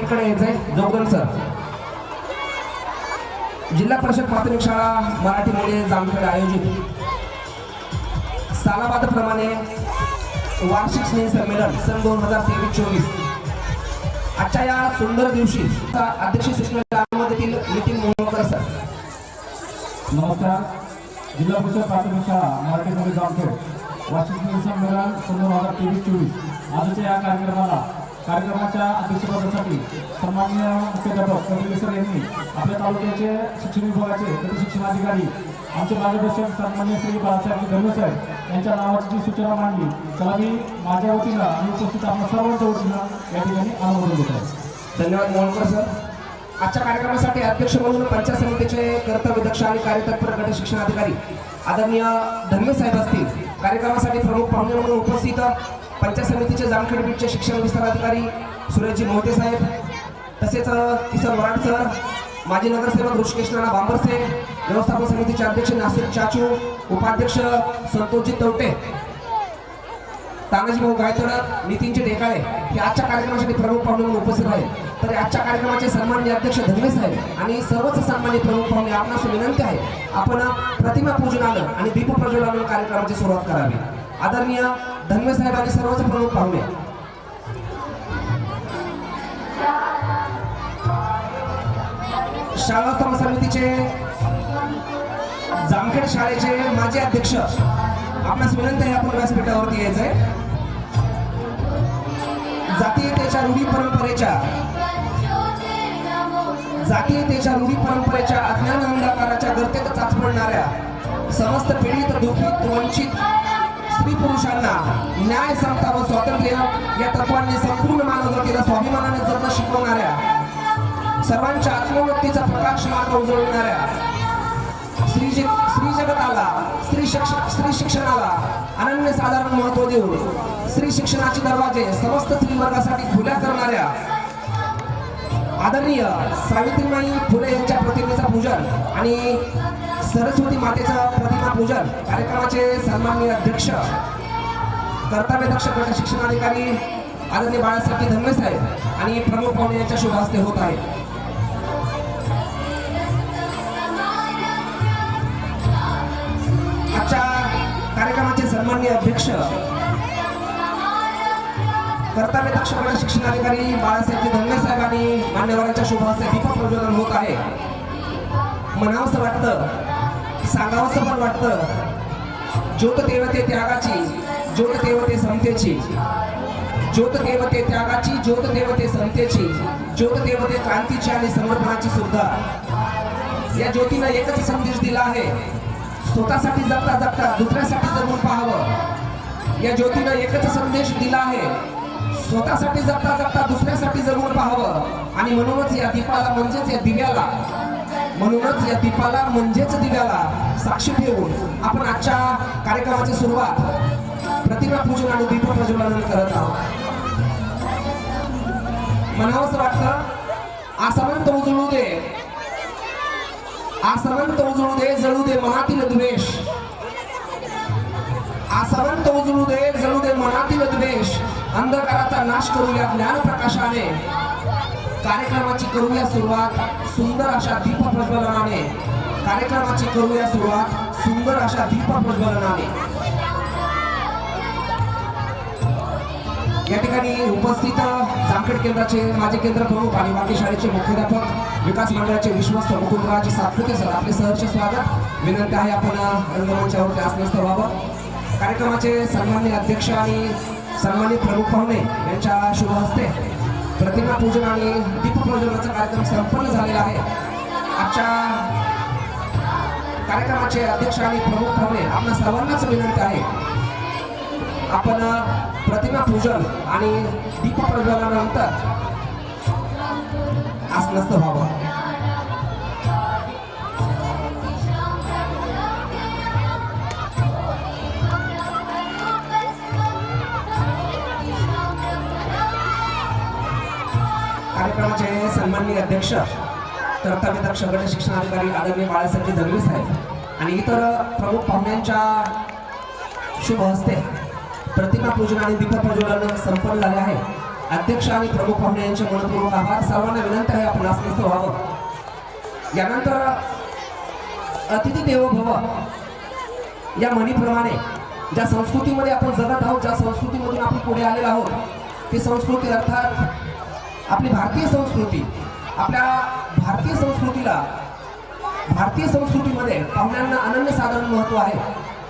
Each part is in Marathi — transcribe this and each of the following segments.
माईकडे यायचंय. जोगदम सर. जिल्हा परिषद प्राथमिक शाळा मराठी मुले जामखेड आयोजित. सालाबादप्रमाणे वार्षिक स्नेह संमेलन सन दोन हजार तेवीस चोवीस. आजच्या या सुंदर दिवशी अध्यक्ष सूचना नितीन मोहोळकर सर. नमस्कार. जिल्हा परिषद प्राथमिक शाळा मराठी मुले जामखेड. वार्षिक स्नेह संमेलन सन दोन हजार तेवीस चोवीस. आजच्या या कार्यक्रमाला कार्यक्रमाच्या अध्यक्षपदासाठी सन्मान्य मुख्याध्यापक कपिल सर यांनी आपल्या तालुक्याचे शिक्षण विभागाचे तरी शिक्षणाधिकारी आमचे मार्गदर्शक सन्मान्य श्री बाळासाहेब धर्मे साहेब यांच्या नावाची जी सूचना मांडली. त्याला मी माझ्या वतीनं आणि उपस्थित आपल्या सर्वांच्या वतीनं या ठिकाणी अनुमोदन देत आहे धन्यवाद मोहनकर सर. आजच्या कार्यक्रमासाठी अध्यक्ष म्हणून पंचायत समितीचे कर्तव्यदक्ष आणि कार्यतत्पर गट शिक्षणाधिकारी आदरणीय धन्य साहेब असतील. कार्यक्रमासाठी प्रमुख पाहुणे म्हणून उपस्थित पंचायत समितीचे जामखेड बीटचे शिक्षण विस्तार अधिकारी सुरेशजी मोहते साहेब तसेच किसन वराड सर माजी नगरसेवक ऋषिकेश नाना बांबरसे व्यवस्थापन समितीचे अध्यक्ष नासिर चाचू उपाध्यक्ष संतोषजी तवटे तानाजी भाऊ गायतोडक नितीनचे ढेकाळे हे आजच्या कार्यक्रमासाठी प्रमुख पाहुणे म्हणून उपस्थित आहेत. तर आजच्या कार्यक्रमाचे सन्मान्य अध्यक्ष धर्मे साहेब आणि सर्वच सन्मान्य प्रमुख पाहुणे आपणास विनंती आहे आपण प्रतिमा पूजनानं आणि दीप प्रज्वलनानं कार्यक्रमाची सुरुवात करावी. आदरणीय धर्मे आणि सर्वच प्रमुख पाहुणे. शाळा सभा समितीचे जामखेड शाळेचे माजी अध्यक्ष आपणास विनंती आहे आपण व्यासपीठावरती यायचंय. जातीयतेच्या रूढी परंपरेच्या जातीयतेच्या रूढी परंपरेच्या अज्ञान अंधकाराच्या गर्तेत चाचपडणाऱ्या समस्त पीडित दुखित वंचित स्त्री पुरुषांना न्याय समता व स्वातंत्र्य या तत्वांनी संपूर्ण मानवजातीला स्वाभिमानाने जगणं शिकवणाऱ्या सर्वांच्या आत्मवृत्तीचा प्रकाश मार्ग उजळणाऱ्या स्त्री स्त्री जगताला स्त्री शिक्षण स्त्री शिक्षणाला अनन्य साधारण महत्त्व देऊन स्त्री शिक्षणाचे दरवाजे समस्त स्त्री वर्गासाठी खुल्या करणाऱ्या आदरणीय सावित्रीबाई फुले यांच्या प्रतिमेचा पूजन आणि सरस्वती मातेचा प्रतिमा पूजन कार्यक्रमाचे सन्माननीय अध्यक्ष कर्तव्यदक्ष गट शिक्षणाधिकारी आदरणीय बाळासाहेब धन्मे साहेब आणि प्रमुख पाहुणे यांच्या शुभ हस्ते होत आहे. आजच्या कार्यक्रमाचे सन्माननीय अध्यक्ष कर्तव्य गट शिक्षणाधिकारी बाळासाहेब धन्मे साहेब आणि मान्यवरांच्या शुभ हस्ते दीपक प्रज्वलन होत आहे. म्हणावंसं वाटतं सांगावंसं पण वाटतं. ज्योत देवते त्यागाची ज्योत देवते समतेची. ज्योत देवते त्यागाची ज्योत देवते समतेची. ज्योत देवते क्रांतीची आणि समर्पणाची सुद्धा. या ज्योतीनं एकच संदेश दिला आहे. स्वतःसाठी जगता जगता दुसऱ्यासाठी जगून पाहावं. या ज्योतीनं एकच संदेश दिला आहे. स्वतःसाठी जगता जगता दुसऱ्यासाठी जगून पाहावं. आणि म्हणूनच या दीपाला म्हणजेच या दिव्याला म्हणूनच या दीपाला म्हणजेच दिव्याला साक्षी ठेवून आपण आजच्या कार्यक्रमाची सुरुवात प्रतिमा पूजन आणि दीप प्रज्वलन करत आहोत. म्हणावंच वाटतं आसमंत उजळू दे. आसमंत उजळू दे जळू दे मनातील द्वेष. आसमंत उजळू दे जळू दे मनातील द्वेष. अंधकाराचा नाश करूया ज्ञान प्रकाशाने कार्यक्रमाची करूया सुरुवात सुंदर अशा दीप प्रज्वलनाने. कार्यक्रमाची करूया सुरुवात सुंदर अशा दीप प्रज्वलनाने. या ठिकाणी उपस्थित जामखेड केंद्राचे माजी केंद्र प्रमुख आणि बाकी शाळेचे मुख्याध्यापक विकास मंडळाचे विश्वस्त मुकुंदराजी सातपुते सर आपले सहर्ष स्वागत. विनंती आहे आपण रंगमंचावरती असण्यास व्हावं. कार्यक्रमाचे सन्मान्य अध्यक्ष आणि सन्मानित प्रमुख पाहुणे यांच्या शुभ हस्ते प्रतिमा पूजन आणि दीपप्रज्वलनाचा कार्यक्रम संपन्न झालेला आहे. आजच्या कार्यक्रमाचे अध्यक्ष आणि प्रमुख पाहुणे आपल्या सर्वांनाच विनंती आहे. आपण प्रतिमा पूजन आणि दीप प्रज्वलनानंतर आसनस्थ व्हावं. कार्यक्रमाचे सन्माननीय अध्यक्ष कर्तव्यदक्ष गट शिक्षणाधिकारी आदरणीय बाळासाहेब दळवे साहेब आणि इतर प्रमुख पाहुण्यांच्या शुभ हस्ते प्रतिमा पूजन आणि दीप प्रज्वलन संपन्न झाले आहे. अध्यक्ष आणि प्रमुख पाहुणे यांचे मनपूर्वक आभार. सर्वांना विनंती आहे आपण अस्वस्थ व्हावं. यानंतर अतिथी देवो भव या म्हणीप्रमाणे ज्या संस्कृतीमध्ये आपण जगत आहोत ज्या संस्कृतीमधून आपण पुढे आलेलो आहोत ती संस्कृती अर्थात आपली भारतीय संस्कृती आपल्या भारतीय संस्कृतीला भारतीय संस्कृतीमध्ये पाहुण्यांना अनन्यसाधारण महत्त्व आहे.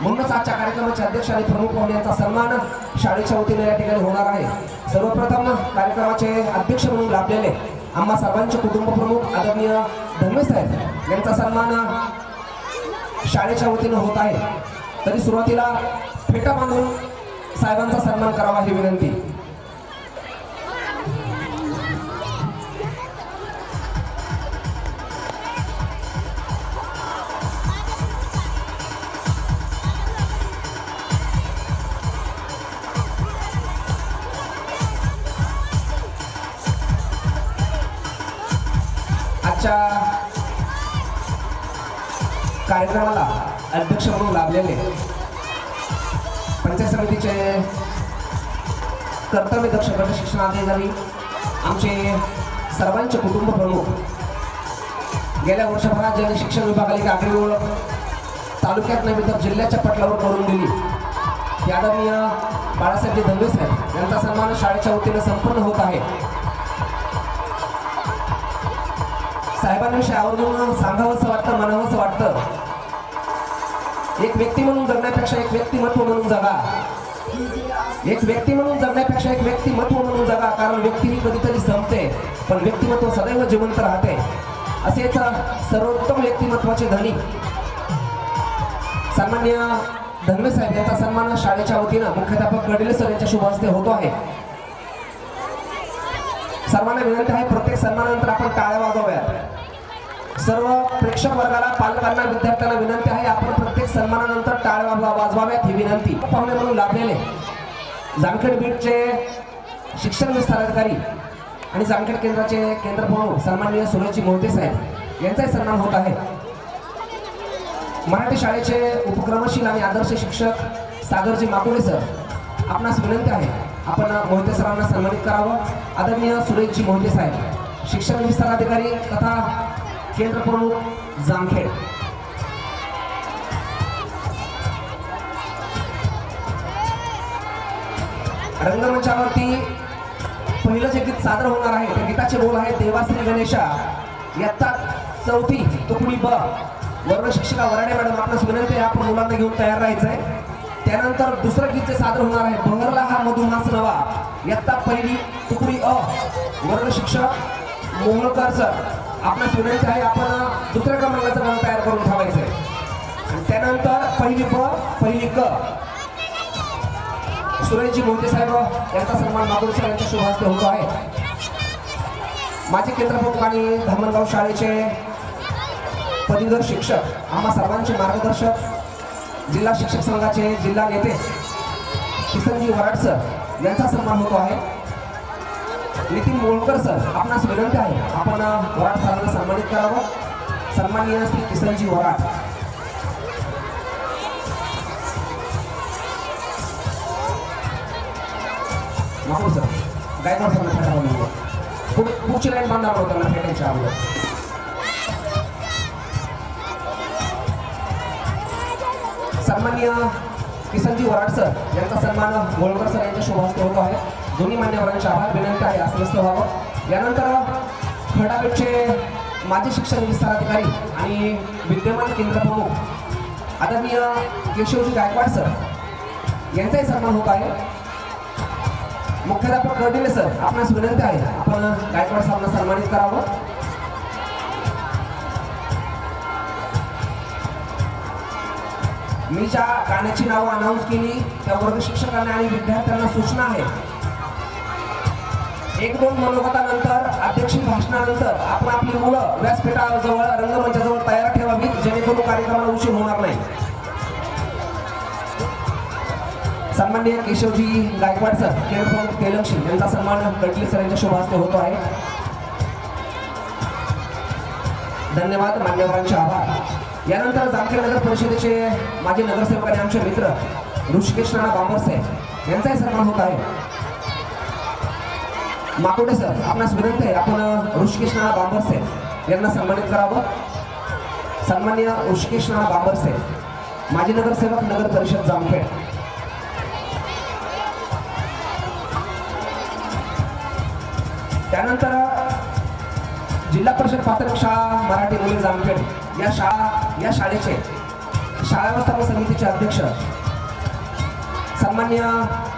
म्हणूनच आजच्या कार्यक्रमाचे अध्यक्ष आणि प्रमुख पाहुणे यांचा सन्मान शाळेच्या वतीने या ठिकाणी होणार आहे. सर्वप्रथम कार्यक्रमाचे अध्यक्ष म्हणून लाभलेले आम्हा सर्वांचे कुटुंब प्रमुख आदरणीय धन्वे साहेब यांचा सन्मान शाळेच्या वतीनं होत आहे. तरी सुरुवातीला फेटा बांधून साहेबांचा सन्मान करावा ही विनंती. आजच्या कार्यक्रमाला अध्यक्ष म्हणून लाभलेले पंचायत समितीचे कर्तव्य दक्ष प्रशिक्षणाधिकारी आमचे सर्वांचे कुटुंब प्रमुख गेल्या वर्षभरात ज्यांनी शिक्षण विभागाला एक आगळी ओळख तालुक्यात नव्हे तर जिल्ह्याच्या पटलावर करून दिली. ते बाळासाहेबजी धनवे साहेब यांचा सन्मान शाळेच्या वतीनं संपन्न होत आहे. साहेबांविषयी आवर्जून सांगावंसं वाटतं म्हणावंसं वाटतं. एक व्यक्ती म्हणून जगण्यापेक्षा एक व्यक्तिमत्व म्हणून जगा. एक व्यक्ती म्हणून जगण्यापेक्षा एक व्यक्तिमत्व म्हणून जगा कारण व्यक्ती ही कधीतरी संपते पण व्यक्तिमत्व सदैव जिवंत राहते. असेच सर्वोत्तम व्यक्तिमत्वाचे धनी. सन्मान्य धनवे साहेब यांचा सन्मान शाळेच्या वतीनं मुख्याध्यापक गडिले सर यांच्या शुभ हस्ते होतो आहे. सर्वांना विनंती आहे प्रत्येक सन्मानानंतर आपण टाळ्या वाजवाव्यात सर्व प्रेक्षक वर्गाला पालकांना विद्यार्थ्यांना विनंती आहे. आपण प्रत्येक सन्मानानंतर टाळ्या वाजवाव्यात ही विनंती. पाहुणे म्हणून लाभलेले. जामखेड बीडचे शिक्षण विस्तार अधिकारी आणि जामखेड केंद्राचे केंद्र प्रमुख सन्माननीय सुरेशजी मोहते साहेब यांचाही सन्मान होत आहे. मराठी शाळेचे उपक्रमशील आणि आदर्श शिक्षक सागरजी माकुडे सर आपणास विनंती आहे. आपण मोहिते सरांना सन्मानित करावं. आदरणीय सुरेशजी मोहिते साहेब शिक्षण विस्तार अधिकारी तथा केंद्र प्रमुख जामखेड. रंगमंचावरती पहिलं जे गीत सादर होणार आहे त्या गीताचे बोल आहे देवाश्री गणेशा. इयत्ता चौथी तुकडी ब. वर्ग शिक्षिका वराडे मॅडम आपणास विनंती आहे आपण मुलांना घेऊन तयार राहायचं आहे त्यानंतर दुसरं गीत जे सादर होणार आहे बंगरला हा मधुमास नवा. इयत्ता पहिली तुकडी अ. वर्ग शिक्षक मोहळकर सर. आपला विनंती आहे आपण दुसऱ्या क्रमांकाचं गाणं तयार करून ठेवायचं आहे. आणि त्यानंतर पहिली प पहिली क. सुरेशजी मोठे साहेब यांचा सन्मान मागुल सर यांच्या शुभ होतो आहे. माझे केंद्रप्रमुख आणि धामणगाव शाळेचे पदवीधर शिक्षक आम्हा सर्वांचे मार्गदर्शक जिल्हा शिक्षक संघाचे जिल्हा नेते किसनजी वराड सर यांचा सन्मान होतो आहे. नितीन मोळकर सर आपणास विनंती आहे आपण वराड सरांना सन्मानित करावं. सन्माननीय श्री किसनजी वराड. नको सर गायकवाड सर फेटा बांधून पुढे पुढची लाईन बांधा होतं ना फेटायच्या अगोदर. सन्माननीय किसनजी वराड सर यांचा सन्मान गोळकर सर यांच्या शुभ होतो आहे. दोन्ही मान्यवरांचे आभार विनंती आहे अस्वस्थ व्हावं. यानंतर खडापेठचे माजी शिक्षण विस्ताराधिकारी आणि विद्यमान केंद्र प्रमुख आदरणीय केशवजी गायकवाड सर यांचाही सन्मान होत आहे. मुख्याध्यापक कर्डिले सर आपणास विनंती आहे आपण गायकवाड साहेबांना सन्मानित करावं. मी ज्या गाण्याची नावं अनाऊन्स केली त्या वर्ग शिक्षकांना आणि विद्यार्थ्यांना सूचना आहे. एक दोन मनोगतानंतर अध्यक्ष भाषणानंतर आपण आपली मुलं व्यासपीठाजवळ रंगमंचाजवळ तयार ठेवावीत जेणेकरून कार्यक्रमाला उशीर होणार नाही. सन्माननीय केशवजी गायकवाड सर केंद्र तेलक्षी यांचा सन्मान कटली सर यांच्या शुभ होतो आहे. धन्यवाद मान्यवरांचे आभार. यानंतर जामखेड नगर परिषदेचे माजी नगरसेवक आणि आमचे मित्र ऋषिकेश राणा बांबरसे यांचाही सन्मान होत आहे. माकोडे सर आपणास विनंती आहे आपण ऋषिकेशना बांबरसे यांना सन्मानित करावं. सन्मान्य ऋषिकेशना बांबरसे माजी नगरसेवक नगर परिषद जामखेड. त्यानंतर जिल्हा परिषद प्राथमिक शाळा मराठी मुले जामखेड या शाळा या शाळेचे शाळा व्यवस्थापन समितीचे अध्यक्ष सन्मान्य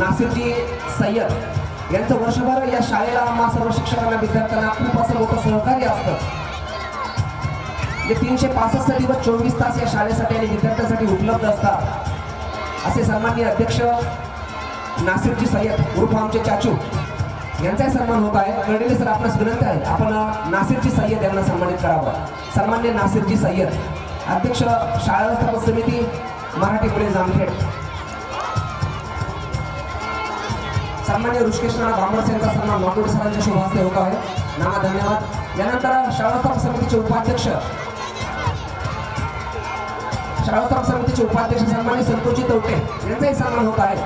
नासिरजी सय्यद यांचं वर्षभर या शाळेला आम्हा सर्व शिक्षकांना विद्यार्थ्यांना खूप असं मोठं सहकार्य असतं. जे तीनशे पासष्ट दिवस चोवीस तास या शाळेसाठी आणि विद्यार्थ्यांसाठी उपलब्ध असतात. असे सन्माननीय अध्यक्ष नासिरजी सय्यद उर्फ आमचे चाचू यांचाही सन्मान होत आहे. कळलेले सर आपणास विनंती आहे. आपण नासिरजी सय्यद यांना सन्मानित करावं. सन्मान्य नासिरजी सय्यद अध्यक्ष शाळा व्यवस्थापन समिती मराठी मुले जामखेड. सन्मान्य ऋषिकेश्वर बांबरस यांचा सन्मान लाकूड सरांच्या शुभ हस्ते होत आहे. नाना धन्यवाद. यानंतर शाळास्थाप समितीचे उपाध्यक्ष. शाळास्थाप समितीचे उपाध्यक्ष सन्मान्य संतोषजी तवटे यांचाही सन्मान होत आहे.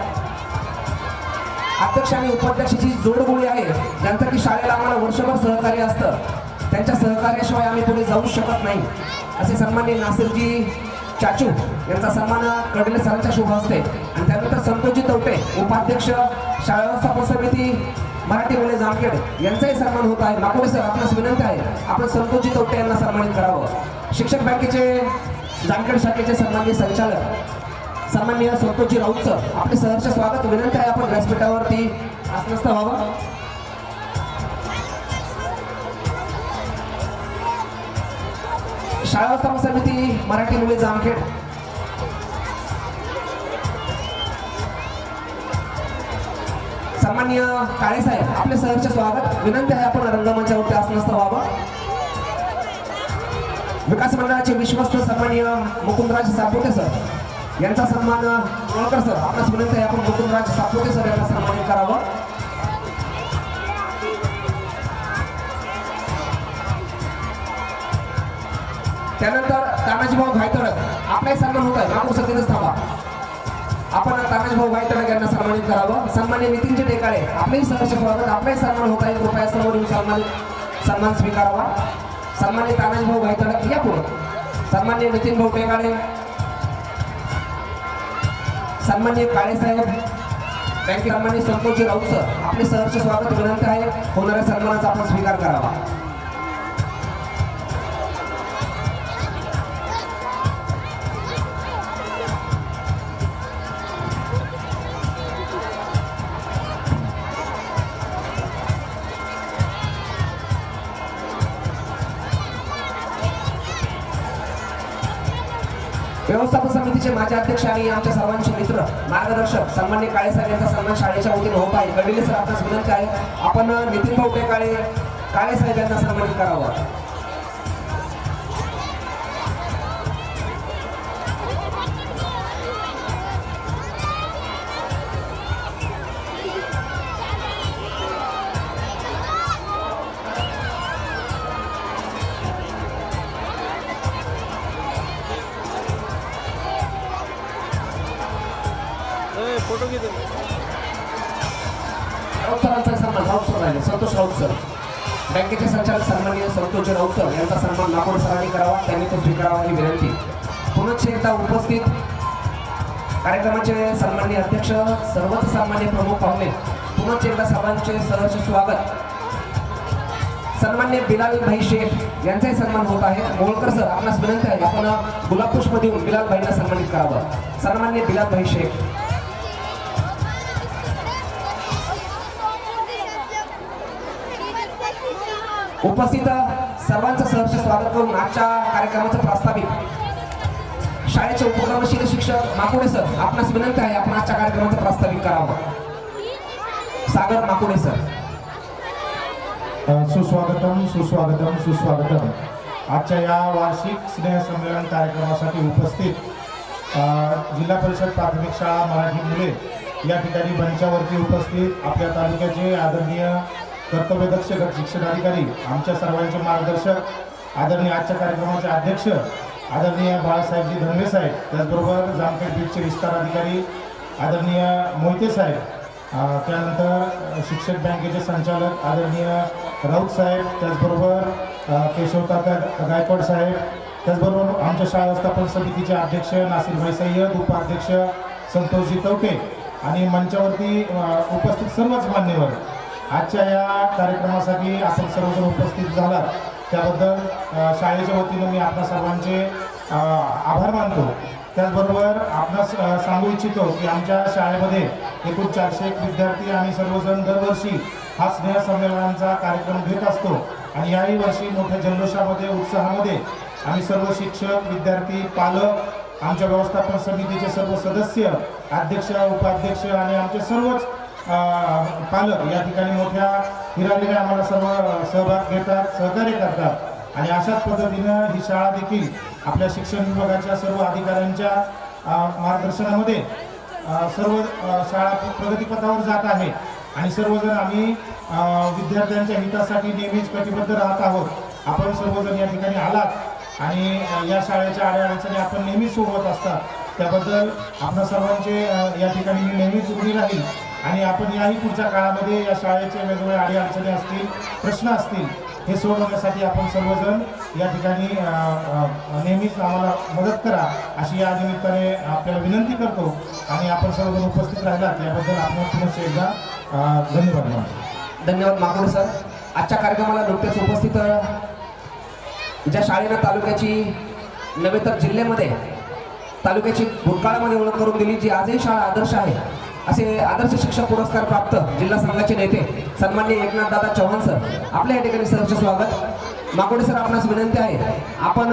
अध्यक्ष आणि उपाध्यक्षाची जोडगोळी आहे. ज्यांचं की शाळेला आम्हाला वर्षभर सहकार्य असतं. त्यांच्या सहकार्याशिवाय आम्ही पुढे जाऊ शकत नाही. असे सन्मान्य नासिरजी चाचू यांचा सन्मान कडले सरांच्या शुभ असते आणि त्यानंतर संतोषजी तवटे उपाध्यक्ष शाळा व्यवस्थापन समिती मराठी मुले जामखेड यांचाही सन्मान होत आहे. माकोडे सर आपणास विनंती आहे आपण संतोषजी तवटे यांना सन्मानित करावं. शिक्षक बँकेचे जामखेड शाखेचे सन्माननीय संचालक सन्माननीय संतोषजी राऊत सर आपले सहर्ष स्वागत विनंती आहे आपण व्यासपीठावरती आसनस्थ व्हावं. शाळा व्यवस्थापन समिती मराठी मुले जामखेड. सन्मान्य काळेसाहेब आपले सहर्ष स्वागत. विनंती आहे आपण रंगमंचावरती आसनस्थ व्हावं विकास मंडळाचे विश्वस्त सन्मान्य मुकुंदराज सापोटे सर. यांचा सन्मान होळकर सर आपल्यास विनंती आहे आपण मुकुंदराज सापोटे सर यांना सन्मानित करावं. त्यानंतर तानाजीभाऊ घायतडक आपलाही सन्मान होत आहे नागपूर सर थांबा. आपण तानाजीभाऊ घायतडक यांना सन्मानित करावं. सन्मान्य नितीनजी टेकाळे आपलेही सहर्ष स्वागत. आपलाही सन्मान होत आहे. कृपया सर्व येऊन सन्मान सन्मान स्वीकारावा. सन्मान्य तानाजीभाऊ घायतडक या पुढं. सन्मान्य नितीन भाऊ टेकाळे सन्मान्य काळेसाहेब बँके सन्मान्य संतोषजी राऊत सर. आपले सहर्ष स्वागत विनंती आहे. होणाऱ्या सन्मानाचा आपण स्वीकार करावा. व्यवस्थापन समितीचे माजी अध्यक्ष आणि आमच्या सर्वांचे मित्र मार्गदर्शक सन्मान्य काळेसाहेब यांचा सन्मान शाळेच्या वतीने होत आहे. कडलेले सर आपल्यास विनंती आहे. आपण नितीन भाऊ काळे साहेब यांना सन्मानित करावं. राऊत सरांचा सन्मान राऊत सर राहिले. संतोष राऊत सर बँकेचे संचालक सन्माननीय संतोष राऊत सर यांचा सन्मान नागपूर सरांनी करावा त्यांनी तो स्वीकारावा ही विनंती. पुनश्च एकदा उपस्थित कार्यक्रमाचे सन्माननीय अध्यक्ष सर्वच सन्मान्य प्रमुख पाहुणे पुनश्च एकदा सर्वांचे सहर्ष स्वागत. सन्मान्य बिलाल भाई शेख यांचाही सन्मान होत आहे. मोळकर सर आपणास विनंती आहे आपण गुलाब पुष्प देऊन बिलाल भाईंना सन्मानित करावं. सन्मान्य बिलाल भाई शेख उपस्थित सर्वांचं सहर्ष स्वागत करून आजच्या कार्यक्रमाचं प्रास्ताविक. शाळेचे उपक्रमशील शिक्षक माकुडे सर आपणास विनंती आहे आपण आजच्या कार्यक्रमाचं प्रास्ताविक करावं. सागर माकुडे सर. सुस्वागतम सुस्वागतम सुस्वागतम. आजच्या या वार्षिक स्नेहसंमेलन कार्यक्रमासाठी उपस्थित जिल्हा परिषद प्राथमिक शाळा मराठी मुले या ठिकाणी मंचावरती उपस्थित आपल्या तालुक्याचे आदरणीय कर्तव्यदक्ष गट शिक्षणाधिकारी आमच्या सर्वांचे मार्गदर्शक आदरणीय आजच्या कार्यक्रमाचे अध्यक्ष आदरणीय बाळासाहेबजी धनवे साहेब त्याचबरोबर जामखेड बीचचे विस्तार अधिकारी आदरणीय मोहिते साहेब त्यानंतर शिक्षक बँकेचे संचालक आदरणीय राऊत साहेब त्याचबरोबर अ, केशवताता गायकवाड साहेब त्याचबरोबर आमच्या शाळा व्यवस्थापन समितीचे अध्यक्ष नासिरभाई सय्यद उपाध्यक्ष संतोषजी तवटे आणि मंचावरती उपस्थित सर्वच मान्यवर आजच्या या कार्यक्रमासाठी आपण सर्वजण उपस्थित झालात त्याबद्दल शाळेच्या वतीनं मी आपल्या सर्वांचे आभार मानतो. त्याचबरोबर आपणास सांगू इच्छितो की आमच्या शाळेमध्ये एकूण चारशे एक विद्यार्थी आणि सर्वजण दरवर्षी हा स्नेह संमेलनांचा कार्यक्रम घेत असतो. आणि याही वर्षी मोठ्या जल्लोषामध्ये उत्साहामध्ये आम्ही सर्व शिक्षक विद्यार्थी पालक आमच्या व्यवस्थापन समितीचे सर्व सदस्य अध्यक्ष उपाध्यक्ष आणि आमचे सर्वच पालक या ठिकाणी मोठ्या हिरारीने आम्हाला सर्व सहभाग घेतात सहकार्य करतात. आणि अशाच पद्धतीनं ही शाळा देखील आपल्या शिक्षण विभागाच्या सर्व अधिकाऱ्यांच्या मार्गदर्शनामध्ये सर्व शाळा प्रगतीपथावर जात आहे. आणि सर्वजण आम्ही विद्यार्थ्यांच्या हितासाठी नेहमीच कटिबद्ध राहत आहोत. आपण सर्वजण या ठिकाणी आलात आणि या शाळेच्या अडचणी आपण नेहमीच सोबत असतात. त्याबद्दल आपल्या सर्वांचे या ठिकाणी मी नेहमीच उभी राहील. आणि आपण याही पुढच्या काळामध्ये या शाळेचे वेगवेगळे अडीअडचणी असतील प्रश्न असतील हे सोडवण्यासाठी आपण सर्वजण या ठिकाणी नेहमीच आम्हाला मदत करा अशी या निमित्ताने आपल्याला विनंती करतो आणि आपण सर्वजण उपस्थित राहिलात याबद्दल आपण पुनश्च एकदा धन्यवाद मानतो. धन्यवाद माकुडे सर. आजच्या कार्यक्रमाला नुकतेच उपस्थित ज्या शाळेनं तालुक्याची नव्हे तर जिल्ह्यामध्ये तालुक्याची भूतकाळामध्ये ओळख करून दिली जी आजही शाळा आदर्श आहे. असे आदर्श शिक्षक पुरस्कार प्राप्त जिल्हा संघाचे नेते सन्मान्य एकनाथ दादा चव्हाण सर. आपल्या या ठिकाणी सरचं स्वागत. माकोडे सर आपणास विनंती आहे. आपण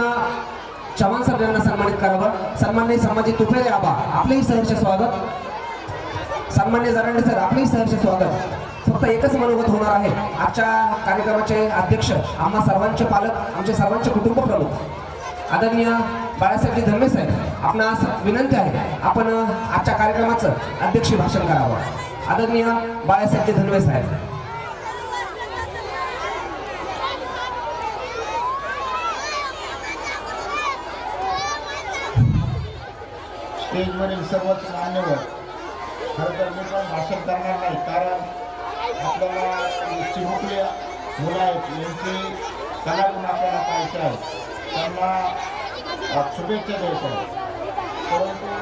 चव्हाण सर यांना सन्मानित करावं. सन्मान्य संभाजी तुपेरे आबा आपलेही सहर्ष स्वागत. सन्मान्य जरांडे सर आपलेही सहर्ष स्वागत. फक्त एकच मनोगत होणार आहे. आजच्या कार्यक्रमाचे अध्यक्ष आम्हा सर्वांचे पालक आमचे सर्वांचे कुटुंब प्रमुख. आदरणीय बाळासाहेबजी धर्मे साहेब आपणास विनंती आहे आपण आजच्या कार्यक्रमाचं अध्यक्ष भाषण करावं. आदरणीय बाळासाहेबजी धनवे साहेब. स्टेजवरील सर्वच मान्यवर खरं तर मी पण भाषण करणार नाही कारण आपल्याला चिमुकले मुलं आहेत यांची कलागुण आपल्याला पाहायचे आहेत. त्यांना अ, शुभेच्छा द्यायच्या आहेत परंतु